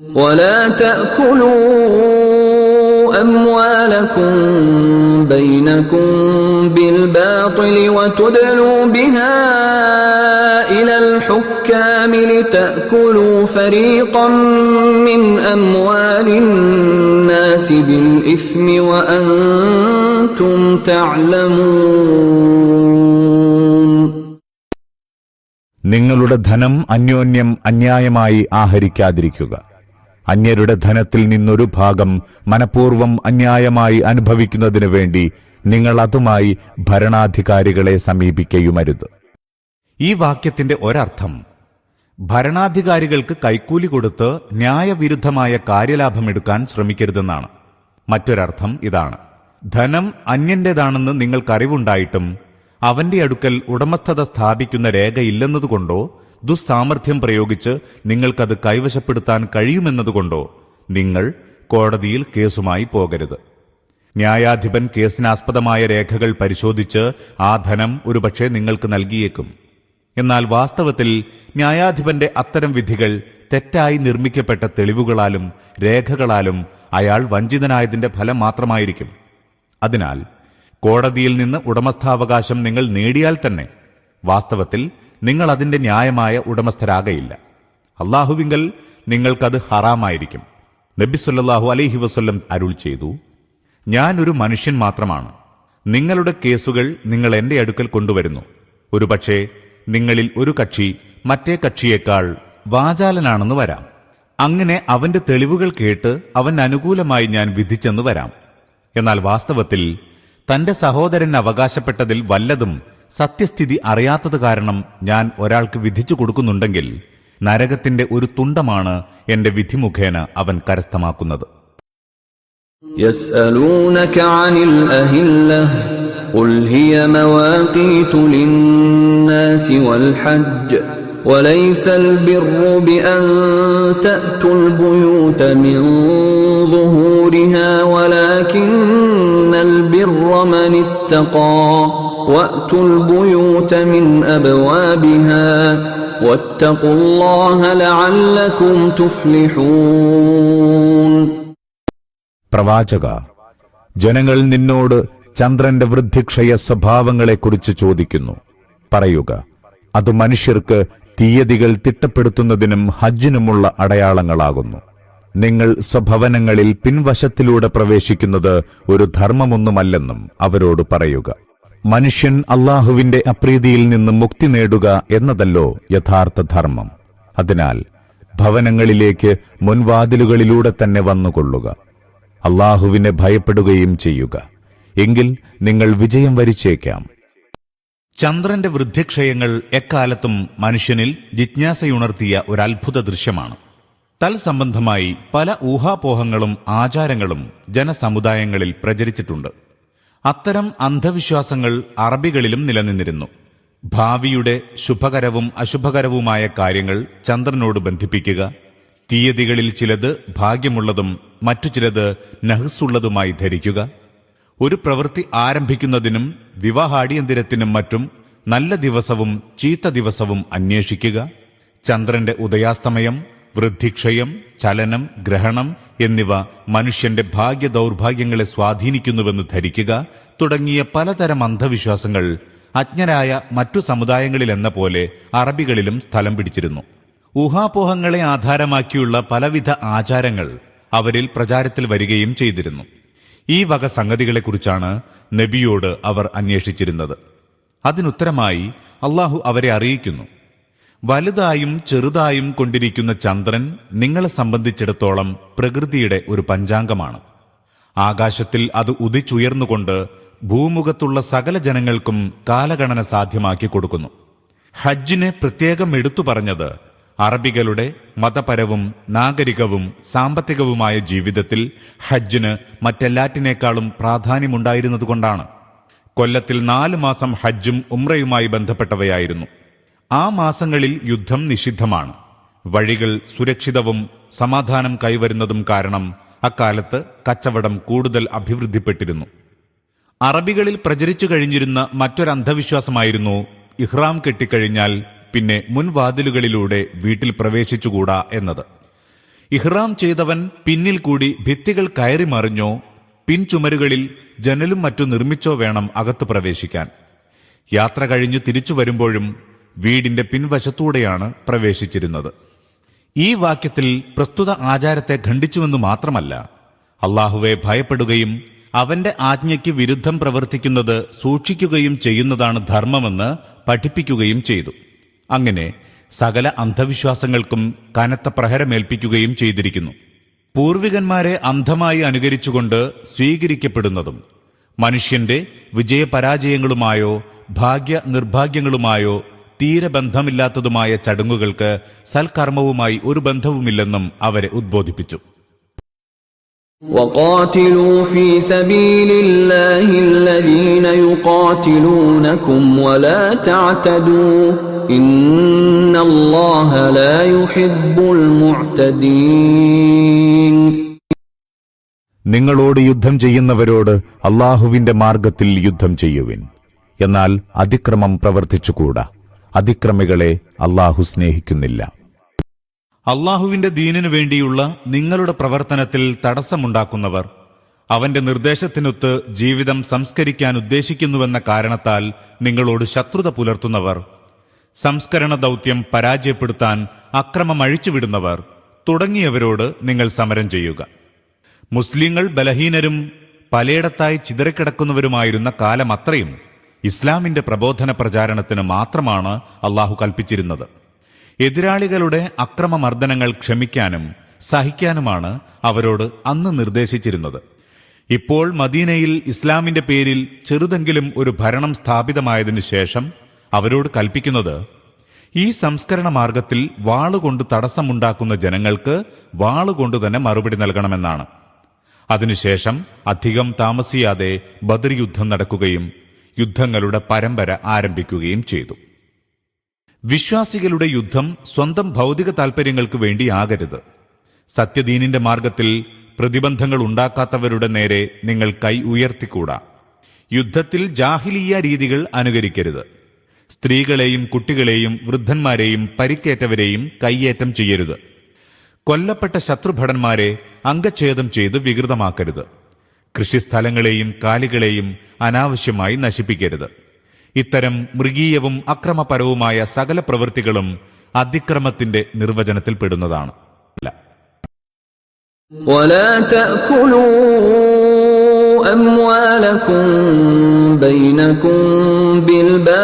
ولا تأكلوا أموالكم بينكم بالباطل وتدلوا بها إلى الحكام لتأكلوا فريقا من أموال الناس بالإثم وأنتم تعلمون നിങ്ങളുടെ ധനം അന്യോന്യം അന്യായമായി ആഹരിക്കാതിരിക്കുക അന്യരുടെ ധനത്തിൽ നിന്നൊരു ഭാഗം മനഃപൂർവം അന്യായമായി അനുഭവിക്കുന്നതിനു വേണ്ടി നിങ്ങൾ അതുമായി ഭരണാധികാരികളെ സമീപിക്കയുമരുത്. ഈ വാക്യത്തിന്റെ ഒരർത്ഥം ഭരണാധികാരികൾക്ക് കൈക്കൂലി കൊടുത്ത് ന്യായവിരുദ്ധമായ കാര്യലാഭമെടുക്കാൻ ശ്രമിക്കരുതെന്നാണ്. മറ്റൊരർത്ഥം ഇതാണ് ധനം അന്യന്റേതാണെന്ന് നിങ്ങൾക്കറിവുണ്ടായിട്ടും അവന്റെ അടുക്കൽ ഉടമസ്ഥത സ്ഥാപിക്കുന്ന രേഖയില്ലെന്നതുകൊണ്ടോ ദുസ്സാമർഥ്യം പ്രയോഗിച്ച് നിങ്ങൾക്കത് കൈവശപ്പെടുത്താൻ കഴിയുമെന്നതുകൊണ്ടോ നിങ്ങൾ കോടതിയിൽ കേസുമായി പോകരുത്. ന്യായാധിപൻ കേസിനാസ്പദമായ രേഖകൾ പരിശോധിച്ച് ആ ധനം ഒരുപക്ഷെ നിങ്ങൾക്ക് നൽകിയേക്കും. എന്നാൽ വാസ്തവത്തിൽ ന്യായാധിപന്റെ അത്തരം വിധികൾ തെറ്റായി നിർമ്മിക്കപ്പെട്ട തെളിവുകളാലും രേഖകളാലും അയാൾ വഞ്ചിതനായതിന്റെ ഫലം മാത്രമായിരിക്കും. അതിനാൽ കോടതിയിൽ നിന്ന് ഉടമസ്ഥാവകാശം നിങ്ങൾ നേടിയാൽ തന്നെ വാസ്തവത്തിൽ നിങ്ങൾ അതിന്റെ ന്യായമായ ഉടമസ്ഥരാകയില്ല. അള്ളാഹുവിങ്കൽ നിങ്ങൾക്കത് ഹറാമായിരിക്കും. നബി സല്ലാഹു അലൈഹി വസ്ല്ലം അരുൾ ചെയ്തു ഞാൻ ഒരു മനുഷ്യൻ മാത്രമാണ്. നിങ്ങളുടെ കേസുകൾ നിങ്ങൾ എന്റെ അടുക്കൽ കൊണ്ടുവരുന്നു. ഒരുപക്ഷെ നിങ്ങളിൽ ഒരു കക്ഷി മറ്റേ കക്ഷിയേക്കാൾ വാചാലനാണെന്ന് വരാം. അങ്ങനെ അവന്റെ തെളിവുകൾ കേട്ട് അവൻ അനുകൂലമായി ഞാൻ വിധിച്ചെന്ന് വരാം. എന്നാൽ വാസ്തവത്തിൽ തന്റെ സഹോദരൻ അവകാശപ്പെട്ടതിൽ വല്ലതും സത്യസ്ഥിതി അറിയാത്തത് കാരണം ഞാൻ ഒരാൾക്ക് വിധിച്ചു കൊടുക്കുന്നുണ്ടെങ്കിൽ നരകത്തിന്റെ ഒരു തുണ്ടമാണ് എന്റെ വിധി മുഖേന അവൻ കരസ്ഥമാക്കുന്നത് يسألونك عن الأهلة قل هي مواقيت للناس والحج وليس البر بأن تأتوا البيوت من ظهورها ولكن البر من اتقى وأتوا البيوت من أبوابها واتقوا الله لعلكم تفلحون പ്രവാചക ജനങ്ങൾ നിന്നോട് ചന്ദ്രന്റെ വൃദ്ധിക്ഷയ സ്വഭാവങ്ങളെക്കുറിച്ച് ചോദിക്കുന്നു പറയുക അത് മനുഷ്യർക്ക് തീയതികൾ തിട്ടപ്പെടുത്തുന്നതിനും ഹജ്ജിനുമുള്ള അടയാളങ്ങളാകുന്നു. നിങ്ങൾ സ്വഭവനങ്ങളിൽ പിൻവശത്തിലൂടെ പ്രവേശിക്കുന്നത് ഒരു ധർമ്മമൊന്നുമല്ലെന്നും അവരോട് പറയുക. മനുഷ്യൻ അള്ളാഹുവിന്റെ അപ്രീതിയിൽ നിന്ന് മുക്തി നേടുക എന്നതല്ലോ യഥാർത്ഥ ധർമ്മം. അതിനാൽ ഭവനങ്ങളിലേക്ക് മുൻവാതിലുകളിലൂടെ തന്നെ വന്നുകൊള്ളുക. അള്ളാഹുവിനെ ഭയപ്പെടുകയും ചെയ്യുക. എങ്കിൽ നിങ്ങൾ വിജയം വരിച്ചേക്കാം. ചന്ദ്രന്റെ വൃദ്ധിക്ഷയങ്ങൾ എക്കാലത്തും മനുഷ്യനിൽ ജിജ്ഞാസയുണർത്തിയ ഒരു അത്ഭുത ദൃശ്യമാണ്. തൽസംബന്ധമായി പല ഊഹാപോഹങ്ങളും ആചാരങ്ങളും ജനസമുദായങ്ങളിൽ പ്രചരിച്ചിട്ടുണ്ട്. അത്തരം അന്ധവിശ്വാസങ്ങൾ അറബികളിലും നിലനിന്നിരുന്നു. ഭാവിയുടെ ശുഭകരവും അശുഭകരവുമായ കാര്യങ്ങൾ ചന്ദ്രനോട് ബന്ധിപ്പിക്കുക തീയതികളിൽ ചിലത് ഭാഗ്യമുള്ളതും മറ്റു ചിലത് നഹസുള്ളതുമായി ധരിക്കുക ഒരു പ്രവൃത്തി ആരംഭിക്കുന്നതിനും വിവാഹാടിയന്തിരത്തിനും മറ്റും നല്ല ദിവസവും ചീത്ത ദിവസവും അന്വേഷിക്കുക. ചന്ദ്രന്റെ ഉദയാസ്തമയം വൃദ്ധിക്ഷയം ചലനം ഗ്രഹണം എന്നിവ മനുഷ്യന്റെ ഭാഗ്യ ദൗർഭാഗ്യങ്ങളെ സ്വാധീനിക്കുന്നുവെന്ന് ധരിക്കുക തുടങ്ങിയ പലതരം അന്ധവിശ്വാസങ്ങൾ അജ്ഞരായ മറ്റു സമുദായങ്ങളിലെന്ന പോലെ അറബികളിലും സ്ഥലം പിടിച്ചിരുന്നു. ഊഹാപോഹങ്ങളെ ആധാരമാക്കിയുള്ള പലവിധ ആചാരങ്ങൾ അവരിൽ പ്രചാരത്തിൽ വരികയും ചെയ്തിരുന്നു. ഈ വക സംഗതികളെക്കുറിച്ചാണ് നബിയോട് അവർ അന്വേഷിച്ചിരുന്നത്. അതിനുത്തരമായി അള്ളാഹു അവരെ അറിയിക്കുന്നു. വലുതായും ചെറുതായും കൊണ്ടിരിക്കുന്ന ചന്ദ്രൻ നിങ്ങളെ സംബന്ധിച്ചിടത്തോളം പ്രകൃതിയുടെ ഒരു പഞ്ചാംഗമാണ്. ആകാശത്തിൽ അത് ഉദിച്ചുയർന്നുകൊണ്ട് ഭൂമുഖത്തുള്ള സകല ജനങ്ങൾക്കും കാലഗണന സാധ്യമാക്കി കൊടുക്കുന്നു. ഹജ്ജിനെ പ്രത്യേകം എടുത്തു പറഞ്ഞത് അറബികളുടെ മതപരവും നാഗരികവും സാമ്പത്തികവുമായ ജീവിതത്തിൽ ഹജ്ജിന് മറ്റെല്ലാറ്റിനേക്കാളും പ്രാധാന്യമുണ്ടായിരുന്നതുകൊണ്ടാണ്. കൊല്ലത്തിൽ നാല് മാസം ഹജ്ജും ഉമ്രയുമായി ബന്ധപ്പെട്ടവയായിരുന്നു. ആ മാസങ്ങളിൽ യുദ്ധം നിഷിദ്ധമാണ്. വഴികൾ സുരക്ഷിതവും സമാധാനം കൈവരുന്നതും കാരണം അക്കാലത്ത് കച്ചവടം കൂടുതൽ അഭിവൃദ്ധിപ്പെട്ടിരുന്നു. അറബികളിൽ പ്രചരിച്ചു കഴിഞ്ഞിരുന്ന മറ്റൊരന്ധവിശ്വാസമായിരുന്നു ഇഹ്റാം കെട്ടിക്കഴിഞ്ഞാൽ പിന്നെ മുൻവാതിലുകളിലൂടെ വീട്ടിൽ പ്രവേശിച്ചുകൂടാ എന്നത്. ഇഹ്റാം ചെയ്തവൻ പിന്നിൽ കൂടി ഭിത്തികൾ കയറി മറിഞ്ഞോ പിൻചുമരുകളിൽ ജനലും മറ്റു നിർമ്മിച്ചോ വേണം അകത്തു പ്രവേശിക്കാൻ. യാത്ര കഴിഞ്ഞു തിരിച്ചു വരുമ്പോഴും വീടിന്റെ പിൻവശത്തൂടെയാണ് പ്രവേശിച്ചിരുന്നത്. ഈ വാക്യത്തിൽ പ്രസ്തുത ആചാരത്തെ ഖണ്ഡിച്ചുവെന്നു മാത്രമല്ല അള്ളാഹുവെ ഭയപ്പെടുകയും അവന്റെ ആജ്ഞയ്ക്ക് വിരുദ്ധം പ്രവർത്തിക്കുന്നത് സൂക്ഷിക്കുകയും ചെയ്യുന്നതാണ് ധർമ്മമെന്ന് പഠിപ്പിക്കുകയും ചെയ്തു. അങ്ങനെ സകല അന്ധവിശ്വാസങ്ങൾക്കും കനത്ത പ്രഹരമേൽപ്പിക്കുകയും ചെയ്തിരിക്കുന്നു. പൂർവികന്മാരെ അന്ധമായി അനുകരിച്ചുകൊണ്ട് സ്വീകരിക്കപ്പെടുന്നതും മനുഷ്യന്റെ വിജയപരാജയങ്ങളുമായോ ഭാഗ്യ നിർഭാഗ്യങ്ങളുമായോ തീരെ ബന്ധമില്ലാത്തതുമായ ചടങ്ങുകൾക്ക് സൽക്കർമ്മവുമായി ഒരു ബന്ധവുമില്ലെന്നും അവരെ ഉദ്ബോധിപ്പിച്ചു. وقاتلوا നിങ്ങളോട് യുദ്ധം ചെയ്യുന്നവരോട് അള്ളാഹുവിന്റെ മാർഗത്തിൽ യുദ്ധം ചെയ്യുവിൻ. എന്നാൽ അതിക്രമം പ്രവർത്തിച്ചുകൂടാ. അതിക്രമികളെ അള്ളാഹു സ്നേഹിക്കുന്നില്ല. അള്ളാഹുവിന്റെ ദീനിനു വേണ്ടിയുള്ള നിങ്ങളുടെ പ്രവർത്തനത്തിൽ തടസ്സമുണ്ടാക്കുന്നവർ അവന്റെ നിർദ്ദേശത്തിനൊത്ത് ജീവിതം സംസ്കരിക്കാൻ ഉദ്ദേശിക്കുന്നുവെന്ന കാരണത്താൽ നിങ്ങളോട് ശത്രുത പുലർത്തുന്നവർ സംസ്കരണ ദൗത്യം പരാജയപ്പെടുത്താൻ അക്രമം അഴിച്ചുവിടുന്നവർ തുടങ്ങിയവരോട് നിങ്ങൾ സമരം ചെയ്യുക. മുസ്ലിങ്ങൾ ബലഹീനരും പലയിടത്തായി ചിതറിക്കിടക്കുന്നവരുമായിരുന്ന കാലം അത്രയും ഇസ്ലാമിന്റെ പ്രബോധന പ്രചാരണത്തിന് മാത്രമാണ് അള്ളാഹു കൽപ്പിച്ചിരുന്നത്. എതിരാളികളുടെ അക്രമമർദ്ദനങ്ങൾ ക്ഷമിക്കാനും സഹിക്കാനുമാണ് അവരോട് അന്ന് നിർദ്ദേശിച്ചിരുന്നത്. ഇപ്പോൾ മദീനയിൽ ഇസ്ലാമിന്റെ പേരിൽ ചെറുതെങ്കിലും ഒരു ഭരണം സ്ഥാപിതമായതിനു ശേഷം അവരോട് കൽപ്പിക്കുന്നത് ഈ സംസ്കരണ മാർഗത്തിൽ വാളുകൊണ്ട് തടസ്സമുണ്ടാക്കുന്ന ജനങ്ങൾക്ക് വാളുകൊണ്ട് തന്നെ മറുപടി നൽകണമെന്നാണ്. അതിനുശേഷം അധികം താമസിയാതെ ബദർ യുദ്ധം നടക്കുകയും യുദ്ധങ്ങളുടെ പരമ്പര ആരംഭിക്കുകയും ചെയ്തു. വിശ്വാസികളുടെ യുദ്ധം സ്വന്തം ഭൗതിക താൽപ്പര്യങ്ങൾക്ക് വേണ്ടിയാകരുത്. സത്യദീനിന്റെ മാർഗത്തിൽ പ്രതിബന്ധങ്ങൾ ഉണ്ടാക്കാത്തവരുടെ നേരെ നിങ്ങൾ കൈ ഉയർത്തിക്കൂടാ. യുദ്ധത്തിൽ ജാഹിലീയ രീതികൾ അനുകരിക്കരുത്. സ്ത്രീകളെയും കുട്ടികളെയും വൃദ്ധന്മാരെയും പരിക്കേറ്റവരെയും കയ്യേറ്റം ചെയ്യരുത്. കൊല്ലപ്പെട്ട ശത്രുഭടന്മാരെ അംഗച്ഛേദം ചെയ്ത് വികൃതമാക്കരുത്. കൃഷിസ്ഥലങ്ങളെയും കാലികളെയും അനാവശ്യമായി നശിപ്പിക്കരുത്. ഇത്തരം മൃഗീയവും അക്രമപരവുമായ സകല പ്രവൃത്തികളും അതിക്രമത്തിന്റെ നിർവചനത്തിൽ പെടുന്നതാണ്. അല്ല